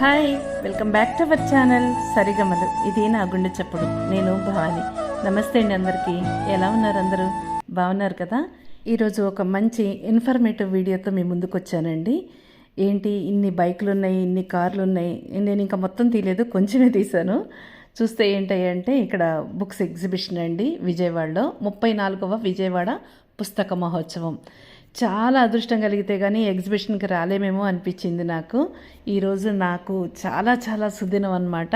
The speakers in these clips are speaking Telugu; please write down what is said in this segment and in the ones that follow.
Hi welcome back to our channel Sarigamalu. ఇది నా గుండె చప్పుడు. నేను భవాని. నమస్తే అండి అందరికీ. ఎలా ఉన్నారు అందరూ? బాగున్నారు కదా? ఈరోజు ఒక మంచి ఇన్ఫర్మేటివ్ వీడియోతో మీ ముందుకు వచ్చానండి. ఏంటి ఇన్ని బైకులు ఉన్నాయి ఇన్ని కార్లు ఉన్నాయి నేను ఇంకా మొత్తం తీయలేదు కొంచెమే తీశాను. చూస్తే ఏంటంటే ఇక్కడ బుక్స్ ఎగ్జిబిషన్ అండి విజయవాడలో. ముప్పై నాలుగవ విజయవాడ పుస్తక మహోత్సవం. చాలా అదృష్టం కలిగితే కానీ ఎగ్జిబిషన్కి రాలేమేమో అనిపించింది నాకు. ఈరోజు నాకు చాలా చాలా సుదినం అనమాట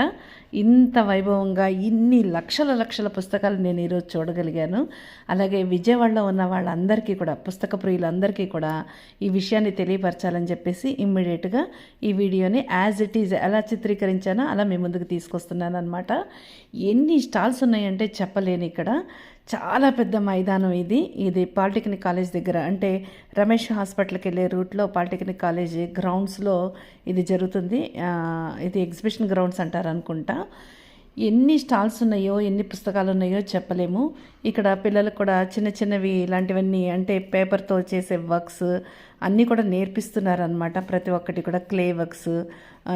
ఇంత వైభవంగా ఇన్ని లక్షల లక్షల పుస్తకాలు నేను ఈరోజు చూడగలిగాను. అలాగే విజయవాడలో ఉన్న వాళ్ళందరికీ కూడా పుస్తక ప్రియులందరికీ కూడా ఈ విషయాన్ని తెలియపరచాలని చెప్పేసి ఇమ్మీడియట్గా ఈ వీడియోని యాజ్ ఇట్ ఈజ్ ఎలా చిత్రీకరించానో అలా మీ ముందుకు తీసుకొస్తున్నాను అనమాట ఎన్ని స్టాల్స్ ఉన్నాయంటే చెప్పలేను ఇక్కడ. చాలా పెద్ద మైదానం ఇది. ఇది పాలిటెక్నిక్ కాలేజ్ దగ్గర. అంటే రమేష్ హాస్పిటల్కి వెళ్ళే రూట్లో పాలిటెక్నిక్ కాలేజ్ గ్రౌండ్స్లో ఇది జరుగుతుంది. ఇది ఎగ్జిబిషన్ గ్రౌండ్స్ అంటారు అనుకుంటా ఎన్ని స్టాల్స్ ఉన్నాయో ఎన్ని పుస్తకాలు ఉన్నాయో చెప్పలేము. ఇక్కడ పిల్లలకు కూడా చిన్న చిన్నవి ఇలాంటివన్నీ అంటే పేపర్తో చేసే వర్క్స్ అన్నీ కూడా నేర్పిస్తున్నారనమాట ప్రతి ఒక్కటి కూడా క్లే వర్క్స్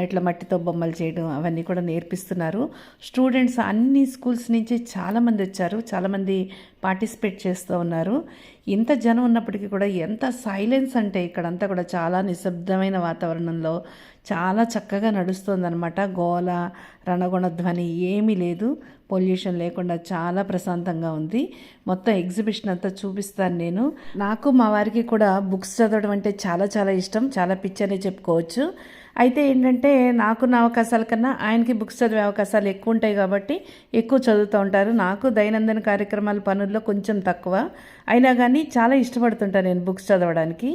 ఇట్లా మట్టితో బొమ్మలు చేయడం అవన్నీ కూడా నేర్పిస్తున్నారు. స్టూడెంట్స్ అన్ని స్కూల్స్ నుంచి చాలామంది వచ్చారు. చాలామంది పార్టిసిపేట్ చేస్తూ ఉన్నారు. ఇంత జనం ఉన్నప్పటికీ కూడా ఎంత సైలెన్స్ అంటే ఇక్కడంతా కూడా చాలా నిశ్శబ్దమైన వాతావరణంలో చాలా చక్కగా నడుస్తుందన్నమాట. గోల రణగుణ ధ్వని ఏమీ లేదు. పొల్యూషన్ లేకుండా చాలా ప్రశాంతంగా ఉంది. మొత్తం ఎగ్జిబిషన్ అంతా చూపిస్తాను నేను. నాకు మా వారికి కూడా బుక్స్ చదవడం అంటే చాలా చాలా ఇష్టం. చాలా పిచ్చనే చెప్పుకోవచ్చు. అయితే ఏంటంటే నాకున్న అవకాశాల కన్నా ఆయనకి బుక్స్ చదివే అవకాశాలు ఎక్కువ ఉంటాయి కాబట్టి ఎక్కువ చదువుతూ ఉంటారు. నాకు దైనందిన కార్యక్రమాల పనుల్లో కొంచెం తక్కువ. అయినా కానీ చాలా ఇష్టపడుతుంటాను నేను బుక్స్ చదవడానికి.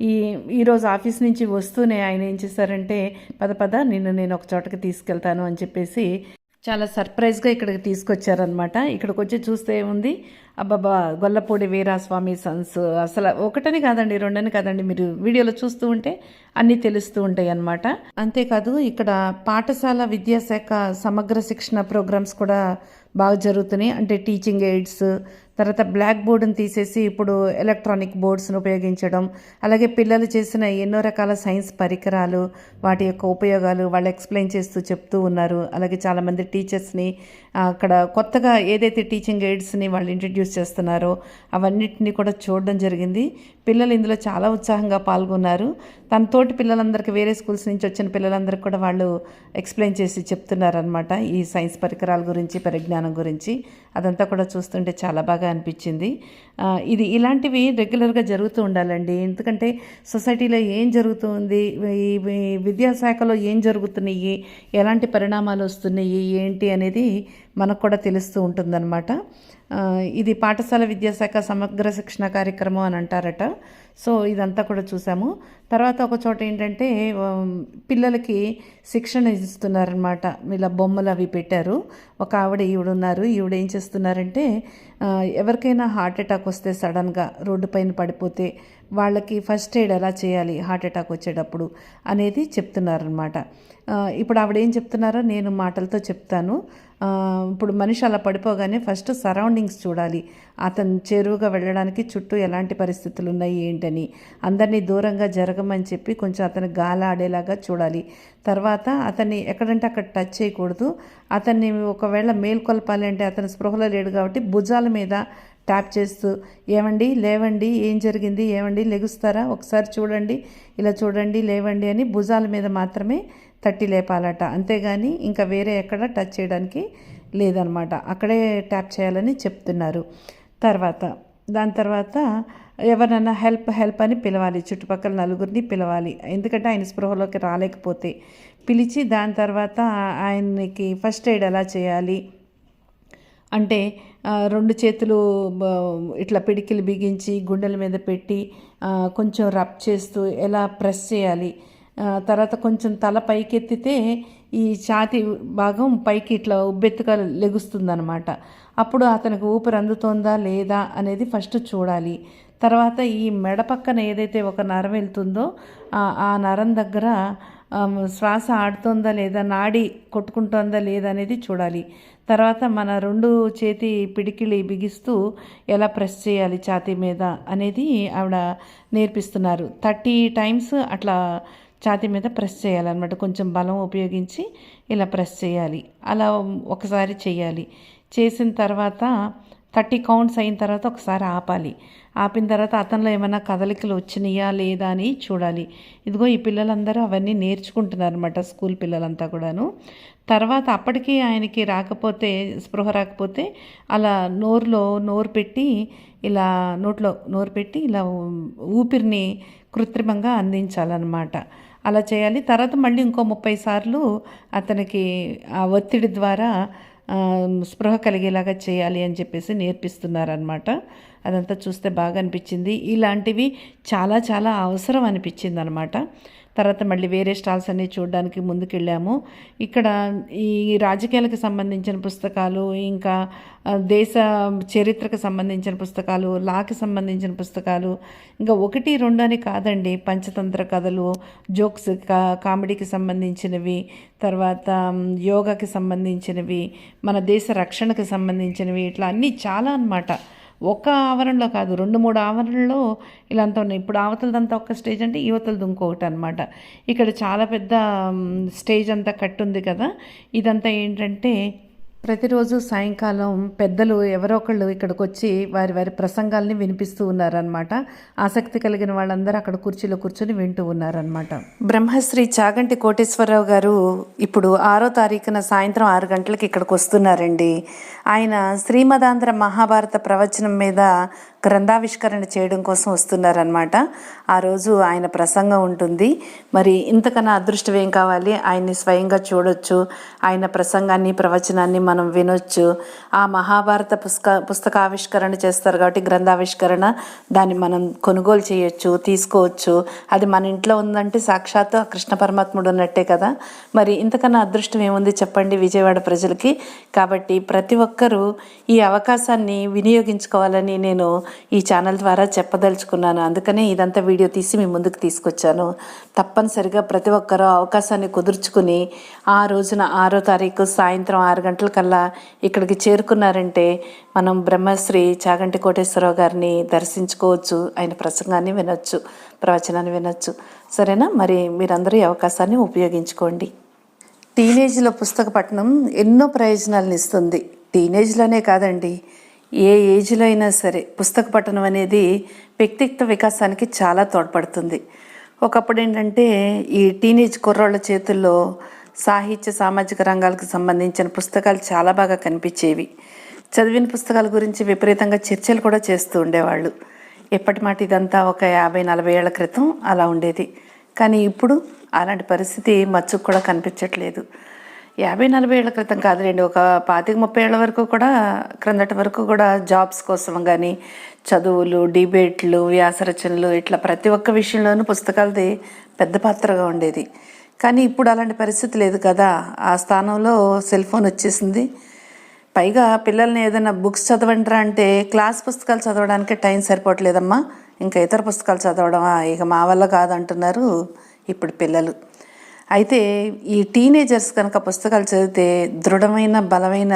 ఈ ఈరోజు ఆఫీస్ నుంచి వస్తూనే ఆయన ఏం చేశారంటే పద పద నిన్ను నేను ఒక చోటకి తీసుకెళ్తాను అని చెప్పేసి చాలా సర్ప్రైజ్గా ఇక్కడికి తీసుకొచ్చారనమాట ఇక్కడికి వచ్చి చూస్తే ఏముంది? అబ్బాబా గొల్లపూడి వీరాస్వామి సన్స్ అసలు ఒకటని కాదండి రెండని కాదండి మీరు వీడియోలో చూస్తూ ఉంటే అన్నీ తెలుస్తూ ఉంటాయి అన్నమాట. అంతేకాదు ఇక్కడ పాఠశాల విద్యాశాఖ సమగ్ర శిక్షణ ప్రోగ్రామ్స్ కూడా బాగా జరుగుతున్నాయి. అంటే టీచింగ్ ఎయిడ్స్ తర్వాత బ్లాక్ బోర్డుని తీసేసి ఇప్పుడు ఎలక్ట్రానిక్ బోర్డ్స్ను ఉపయోగించడం అలాగే పిల్లలు చేసిన ఎన్నో రకాల సైన్స్ పరికరాలు వాటి యొక్క ఉపయోగాలు వాళ్ళు ఎక్స్ప్లెయిన్ చేస్తూ చెప్తూ ఉన్నారు. అలాగే చాలామంది టీచర్స్ని అక్కడ కొత్తగా ఏదైతే టీచింగ్ ఎయిడ్స్ని వాళ్ళు ఇంట్రడ్యూస్ చేస్తున్నారో. అవన్నిటిని కూడా చూడడం జరిగింది. పిల్లలు ఇందులో చాలా ఉత్సాహంగా పాల్గొన్నారు. తన తోటి పిల్లలందరికీ వేరే స్కూల్స్ నుంచి వచ్చిన పిల్లలందరికీ కూడా వాళ్ళు ఎక్స్ప్లెయిన్ చేసి చెప్తున్నారనమాట ఈ సైన్స్ పరికరాల గురించి పరిజ్ఞానం గురించి. అదంతా కూడా చూస్తుంటే చాలా బాగా అనిపించింది. ఇది ఇలాంటివి రెగ్యులర్గా జరుగుతూ ఉండాలండి. ఎందుకంటే సొసైటీలో ఏం జరుగుతుంది? ఈ ఈ విద్యాశాఖలో ఏం జరుగుతున్నాయి? ఎలాంటి పరిణామాలు వస్తున్నాయి? ఏంటి అనేది మనకు కూడా తెలుస్తూ ఉంటుందన్నమాట. ఇది పాఠశాల విద్యాశాఖ సమగ్ర శిక్షణ కార్యక్రమం అని అంటారట. సో ఇదంతా కూడా చూసాము. తర్వాత ఒక చోట ఏంటంటే పిల్లలకి శిక్షణ ఇస్తున్నారనమాట ఇలా బొమ్మలు అవి పెట్టారు. ఒక ఆవిడ ఈవిడ ఉన్నారు ఈవిడ ఏం చేస్తున్నారంటే ఎవరికైనా హార్ట్ అటాక్ వస్తే సడన్గా రోడ్డు పైన పడిపోతే వాళ్ళకి ఫస్ట్ ఎయిడ్ ఎలా చేయాలి? హార్ట్ అటాక్ వచ్చేటప్పుడు అనేది చెప్తున్నారనమాట ఇప్పుడు ఆవిడ ఏం చెప్తున్నారో నేను మాటలతో చెప్తాను. ఇప్పుడు మనిషి అలా పడిపోగానే ఫస్ట్ సరౌండింగ్స్ చూడాలి. అతను చేరువుగా వెళ్ళడానికి చుట్టూ ఎలాంటి పరిస్థితులు ఉన్నాయి ఏంటని. అందరినీ దూరంగా జరగమని చెప్పి కొంచెం అతను గాల ఆడేలాగా చూడాలి. తర్వాత అతన్ని ఎక్కడంటే అక్కడ టచ్ చేయకూడదు. అతన్ని ఒకవేళ మేల్కొల్పాలి అంటే అతను స్పృహలో లేడు కాబట్టి భుజాల మీద ట్యాప్ చేస్తూ ఏమండి లేవండి ఏం జరిగింది ఏమండి లెగుస్తారా? ఒకసారి చూడండి ఇలా చూడండి లేవండి అని భుజాల మీద మాత్రమే తట్టి లేపాలట. అంతేగాని ఇంకా వేరే ఎక్కడ టచ్ చేయడానికి లేదనమాట. అక్కడే ట్యాప్ చేయాలని చెప్తున్నారు. తర్వాత దాని తర్వాత ఎవరైనా హెల్ప్ హెల్ప్ అని పిలవాలి. చుట్టుపక్కల నలుగురిని పిలవాలి. ఎందుకంటే ఆయన స్పృహలోకి రాలేకపోతే పిలిచి దాని తర్వాత ఆయనకి ఫస్ట్ ఎయిడ్ ఎలా చేయాలి? అంటే రెండు చేతులు ఇట్లా పిడికిలు బిగించి గుండెల మీద పెట్టి కొంచెం రబ్ చేస్తూ ఎలా ప్రెస్ చేయాలి? తర్వాత కొంచెం తల పైకెత్తితే ఈ ఛాతి భాగం పైకి ఇట్లా ఉబ్బెత్తుగా లెగుస్తుందనమాట అప్పుడు అతనికి ఊపిరి అందుతోందా లేదా అనేది ఫస్ట్ చూడాలి. తర్వాత ఈ మెడ పక్కన ఏదైతే ఒక నరం వెళ్తుందో ఆ- నరం దగ్గర శ్వాస ఆడుతోందా లేదా నాడి కొట్టుకుంటోందా లేదా అనేది చూడాలి. తర్వాత మన రెండు చేతి పిడికిలి బిగిస్తూ ఎలా ప్రెస్ చేయాలి ఛాతీ మీద అనేది ఆవిడ నేర్పిస్తున్నారు. థర్టీ టైమ్స్ అట్లా ఛాతీ మీద ప్రెస్ చేయాలన్నమాట. కొంచెం బలం ఉపయోగించి ఇలా ప్రెస్ చేయాలి. అలా ఒకసారి చేయాలి. చేసిన తర్వాత థర్టీ కౌంట్స్ అయిన తర్వాత ఒకసారి ఆపాలి. ఆపిన తర్వాత అతనిలో ఏమైనా కదలికలు వచ్చినాయా లేదా అని చూడాలి. ఇదిగో ఈ పిల్లలందరూ అవన్నీ నేర్చుకుంటున్నారు అనమాట స్కూల్ పిల్లలంతా కూడాను. తర్వాత అప్పటికి ఆయనకి రాకపోతే స్పృహ రాకపోతే అలా నోరులో నోరు పెట్టి ఇలా నోట్లో నోరు పెట్టి ఇలా ఊపిరిని కృత్రిమంగా అందించాలన్నమాట. అలా చేయాలి. తర్వాత మళ్ళీ ఇంకో ముప్పై సార్లు అతనికి ఆ ఒత్తిడి ద్వారా స్పృహ కలిగేలాగా చేయాలి అని చెప్పేసి నేర్పిస్తున్నారనమాట అదంతా చూస్తే బాగా అనిపించింది. ఇలాంటివి చాలా చాలా అవసరం అనిపించింది అనమాట తర్వాత మళ్ళీ వేరే స్టాల్స్ అన్ని చూడడానికి ముందుకెళ్ళాము. ఇక్కడ ఈ రాజకీయాలకు సంబంధించిన పుస్తకాలు ఇంకా దేశ చరిత్రకు సంబంధించిన పుస్తకాలు లాకి సంబంధించిన పుస్తకాలు ఇంకా ఒకటి రెండు అని కాదండి. పంచతంత్ర కథలు జోక్స్ కా కామెడీకి సంబంధించినవి తర్వాత యోగాకి సంబంధించినవి మన దేశ రక్షణకు సంబంధించినవి ఇట్లా అన్నీ చాలా అన్నమాట. ఒక ఆవరణలో కాదు రెండు మూడు ఆవరణలో ఇలా అంతా ఉన్నాయి. ఇప్పుడు అవతలదంతా ఒక స్టేజ్ అంటే యువతలది ఇంకొకటి అనమాట ఇక్కడ చాలా పెద్ద స్టేజ్ అంతా కట్టుంది కదా. ఇదంతా ఏంటంటే ప్రతిరోజు సాయంకాలం పెద్దలు ఎవరో ఒకళ్ళు ఇక్కడికి వచ్చి వారి వారి ప్రసంగాల్ని వినిపిస్తూ ఉన్నారనమాట ఆసక్తి కలిగిన వాళ్ళందరూ అక్కడ కుర్చీలో కూర్చొని వింటూ ఉన్నారనమాట బ్రహ్మశ్రీ చాగంటి కోటేశ్వరరావు గారు ఇప్పుడు ఆరో తారీఖున సాయంత్రం ఆరు గంటలకు ఇక్కడికి వస్తున్నారండి. ఆయన శ్రీమదాంధ్ర మహాభారత ప్రవచనం మీద గ్రంథావిష్కరణ చేయడం కోసం వస్తున్నారనమాట ఆ రోజు ఆయన ప్రసంగం ఉంటుంది. మరి ఇంతకన్నా అదృష్టం ఏం కావాలి? ఆయన్ని స్వయంగా చూడొచ్చు. ఆయన ప్రసంగాన్ని ప్రవచనాన్ని మనం వినొచ్చు. ఆ మహాభారత పుస్తక పుస్తకావిష్కరణ చేస్తారు కాబట్టి గ్రంథావిష్కరణ దాన్ని మనం కొనుగోలు చేయొచ్చు తీసుకోవచ్చు. అది మన ఇంట్లో ఉందంటే సాక్షాత్తు కృష్ణ పరమాత్ముడు ఉన్నట్టే కదా. మరి ఇంతకన్నా అదృష్టం ఏముంది చెప్పండి విజయవాడ ప్రజలకి? కాబట్టి ప్రతి ఒక్కరూ ఈ అవకాశాన్ని వినియోగించుకోవాలని నేను ఈ ఛానల్ ద్వారా చెప్పదలుచుకున్నాను. అందుకనే ఇదంతా వీడియో తీసి మీ ముందుకు తీసుకొచ్చాను. తప్పనిసరిగా ప్రతి ఒక్కరూ అవకాశాన్ని కుదుర్చుకుని ఆ రోజున ఆరో తారీఖు సాయంత్రం ఆరు గంటలకల్లా ఇక్కడికి చేరుకున్నారంటే మనం బ్రహ్మశ్రీ చాగంటి కోటేశ్వరరావు గారిని దర్శించుకోవచ్చు. ఆయన ప్రసంగాన్ని వినొచ్చు ప్రవచనాన్ని వినొచ్చు. సరేనా? మరి మీరందరూ ఈ అవకాశాన్ని ఉపయోగించుకోండి. టీనేజ్లో పుస్తక పఠనం ఎన్నో ప్రయోజనాలను ఇస్తుంది. టీనేజ్లోనే కాదండి ఏ ఏజ్లో అయినా సరే పుస్తక పఠనం అనేది వ్యక్తిత్వ వికాసానికి చాలా తోడ్పడుతుంది. ఒకప్పుడు ఏంటంటే ఈ టీనేజ్ కుర్రాళ్ళ చేతుల్లో సాహిత్య సామాజిక రంగాలకు సంబంధించిన పుస్తకాలు చాలా బాగా కనిపించేవి. చదివిన పుస్తకాల గురించి విపరీతంగా చర్చలు కూడా చేస్తూ ఉండేవాళ్ళు. ఎప్పటి మాట ఇదంతా ఒక యాభై నలభై ఏళ్ళ క్రితం అలా ఉండేది. కానీ ఇప్పుడు అలాంటి పరిస్థితి మచ్చుకు కూడా కనిపించట్లేదు. యాభై నలభై ఏళ్ళ క్రితం కాదులేండి. ఒక పాతిక ముప్పై ఏళ్ళ వరకు కూడా క్రిందటి వరకు కూడా జాబ్స్ కోసం కానీ చదువులు డిబేట్లు వ్యాసరచనలు ఇట్లా ప్రతి ఒక్క విషయంలోనూ పుస్తకాలది పెద్ద పాత్రగా ఉండేది. కానీ ఇప్పుడు అలాంటి పరిస్థితి లేదు కదా. ఆ స్థానంలో సెల్ ఫోన్ వచ్చేసింది. పైగా పిల్లల్ని ఏదైనా బుక్స్ చదవంటారా అంటే క్లాస్ పుస్తకాలు చదవడానికి టైం సరిపోవట్లేదమ్మా. ఇంకా ఇతర పుస్తకాలు చదవడమా ఇక మా వల్ల కాదంటున్నారు ఇప్పుడు పిల్లలు. అయితే ఈ టీనేజర్స్ కనుక పుస్తకాలు చదివితే దృఢమైన బలమైన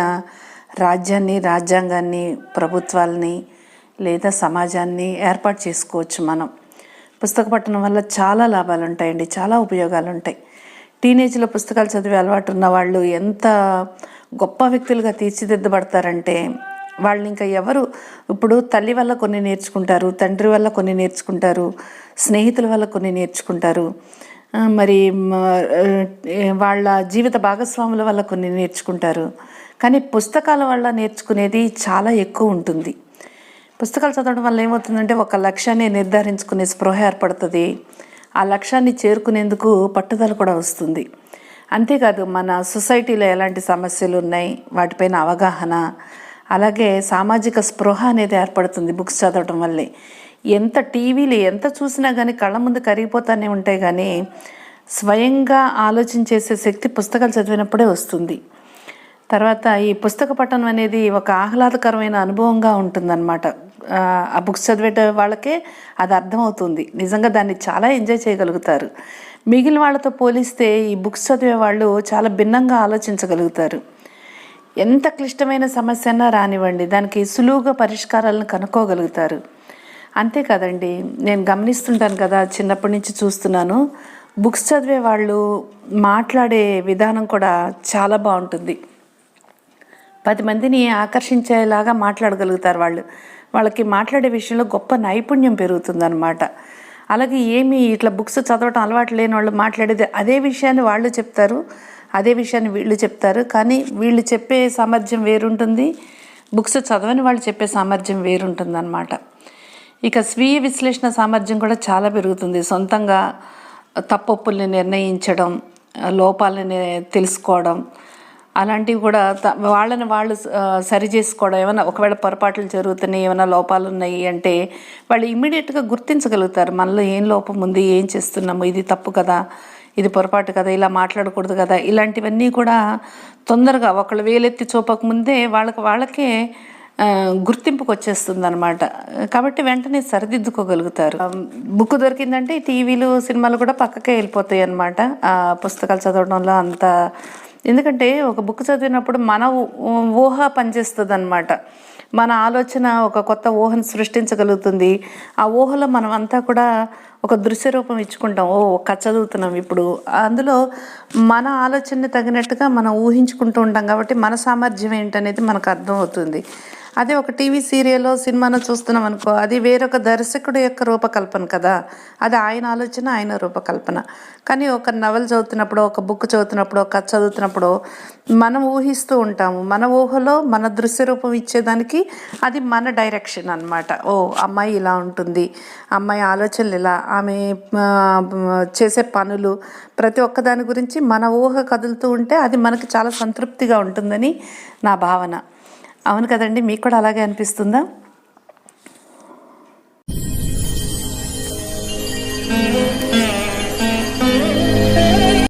రాజ్యాన్ని రాజ్యాంగాన్ని ప్రభుత్వాలని లేదా సమాజాన్ని ఏర్పాటు చేసుకోవచ్చు మనం. పుస్తక పట్టణం వల్ల చాలా లాభాలు ఉంటాయండి చాలా ఉపయోగాలు ఉంటాయి టీనేజ్లో పుస్తకాలు చదివే అలవాటు ఉన్న వాళ్ళు ఎంత గొప్ప వ్యక్తులుగా తీర్చిదిద్దబడతారంటే వాళ్ళు ఇంకా ఎవరు ఇప్పుడు తల్లి వల్ల కొన్ని నేర్చుకుంటారు తండ్రి వల్ల కొన్ని నేర్చుకుంటారు స్నేహితుల వల్ల కొన్ని నేర్చుకుంటారు. మరి వాళ్ళ జీవిత భాగస్వాముల వల్ల కొన్ని నేర్చుకుంటారు. కానీ పుస్తకాల వల్ల నేర్చుకునేది చాలా ఎక్కువ ఉంటుంది. పుస్తకాలు చదవడం వల్ల ఏమవుతుందంటే ఒక లక్ష్యాన్ని నిర్ధారించుకునే స్పృహ ఏర్పడుతుంది. ఆ లక్ష్యాన్ని చేరుకునేందుకు పట్టుదల కూడా వస్తుంది. అంతేకాదు మన సొసైటీలో ఎలాంటి సమస్యలు ఉన్నాయి వాటిపైన అవగాహన అలాగే సామాజిక స్పృహ అనేది ఏర్పడుతుంది బుక్స్ చదవటం వల్లే. ఎంత టీవీలు ఎంత చూసినా కానీ కళ్ళ ముందు కరిగిపోతానే ఉంటాయి కానీ స్వయంగా ఆలోచించేసే శక్తి పుస్తకాలు చదివినప్పుడే వస్తుంది. తర్వాత ఈ పుస్తక పఠనం అనేది ఒక ఆహ్లాదకరమైన అనుభవంగా ఉంటుందన్నమాట. ఆ, బుక్స్ చదివే వాళ్ళకే అది అర్థమవుతుంది. నిజంగా దాన్ని చాలా ఎంజాయ్ చేయగలుగుతారు. మిగిలిన వాళ్ళతో పోలిస్తే ఈ బుక్స్ చదివే వాళ్ళు చాలా భిన్నంగా ఆలోచించగలుగుతారు. ఎంత క్లిష్టమైన సమస్య రానివ్వండి దానికి సులువుగా పరిష్కారాలను కనుక్కోగలుగుతారు. అంతే కదండి. నేను గమనిస్తుంటాను కదా చిన్నప్పటి నుంచి చూస్తున్నాను. బుక్స్ చదివే వాళ్ళు మాట్లాడే విధానం కూడా చాలా బాగుంటుంది. పది మందిని ఆకర్షించేలాగా మాట్లాడగలుగుతారు వాళ్ళు. వాళ్ళకి మాట్లాడే విషయంలో గొప్ప నైపుణ్యం పెరుగుతుందన్నమాట. అలాగే ఏమి ఇట్లా బుక్స్ చదవటం అలవాటు లేని వాళ్ళు మాట్లాడేది అదే విషయాన్ని వాళ్ళు చెప్తారు అదే విషయాన్ని వీళ్ళు చెప్తారు. కానీ వీళ్ళు చెప్పే సామర్థ్యం వేరుంటుంది. బుక్స్ చదవని వాళ్ళు చెప్పే సామర్థ్యం వేరుంటుంది అనమాట ఇక స్వీయ విశ్లేషణ సామర్థ్యం కూడా చాలా పెరుగుతుంది. సొంతంగా తప్పొప్పుల్ని నిర్ణయించడం లోపాలని తెలుసుకోవడం అలాంటివి కూడా త- వాళ్ళని వాళ్ళు సరి చేసుకోవడం ఏమైనా ఒకవేళ పొరపాట్లు జరుగుతున్నాయి ఏమైనా లోపాలు ఉన్నాయి అంటే వాళ్ళు ఇమ్మీడియట్గా గుర్తించగలుగుతారు. మనలో ఏం లోపం ఉంది ఏం చేస్తున్నాము ఇది తప్పు కదా ఇది పొరపాటు కదా ఇలా మాట్లాడకూడదు కదా ఇలాంటివన్నీ కూడా తొందరగా ఒకళ్ళు వేలెత్తి చూపక ముందే వాళ్ళకి వాళ్ళకే గుర్తింపుకు వచ్చేస్తుంది అనమాట కాబట్టి వెంటనే సరిదిద్దుకోగలుగుతారు. బుక్ దొరికిందంటే టీవీలు సినిమాలు కూడా పక్కకే వెళ్ళిపోతాయి అనమాట పుస్తకాలు చదవడంలో అంత ఎందుకంటే ఒక బుక్ చదివినప్పుడు మన ఊహ పనిచేస్తుంది అనమాట మన ఆలోచన ఒక కొత్త ఊహను సృష్టించగలుగుతుంది. ఆ ఊహలో మనం అంతా కూడా ఒక దృశ్య రూపం ఇచ్చుకుంటాం. ఓ కథ చదువుతున్నాం ఇప్పుడు. అందులో మన ఆలోచనని తగినట్టుగా మనం ఊహించుకుంటూ ఉంటాం కాబట్టి మన సామర్థ్యం ఏంటనేది మనకు అర్థం అవుతుంది అదే ఒక టీవీ సీరియల్ సినిమాను చూస్తున్నాం అనుకో అది వేరొక దర్శకుడు యొక్క రూపకల్పన కదా. అది ఆయన ఆలోచన ఆయన రూపకల్పన. కానీ ఒక నవల్ చదువుతున్నప్పుడు ఒక బుక్ చదువుతున్నప్పుడు ఒక కథ చదువుతున్నప్పుడు మనం ఊహిస్తూ ఉంటాము. మన ఊహలో మన దృశ్య రూపం ఇచ్చేదానికి అది మన డైరెక్షన్ అన్నమాట. ఓ అమ్మాయి ఇలా ఉంటుంది. అమ్మాయి ఆలోచనలు ఇలా ఆమె చేసే పనులు ప్రతి ఒక్క దాని గురించి మన ఊహ కదులుతూ ఉంటే అది మనకి చాలా సంతృప్తిగా ఉంటుందని నా భావన. అవును కదండి మీకు కూడా అలాగే అనిపిస్తుందా?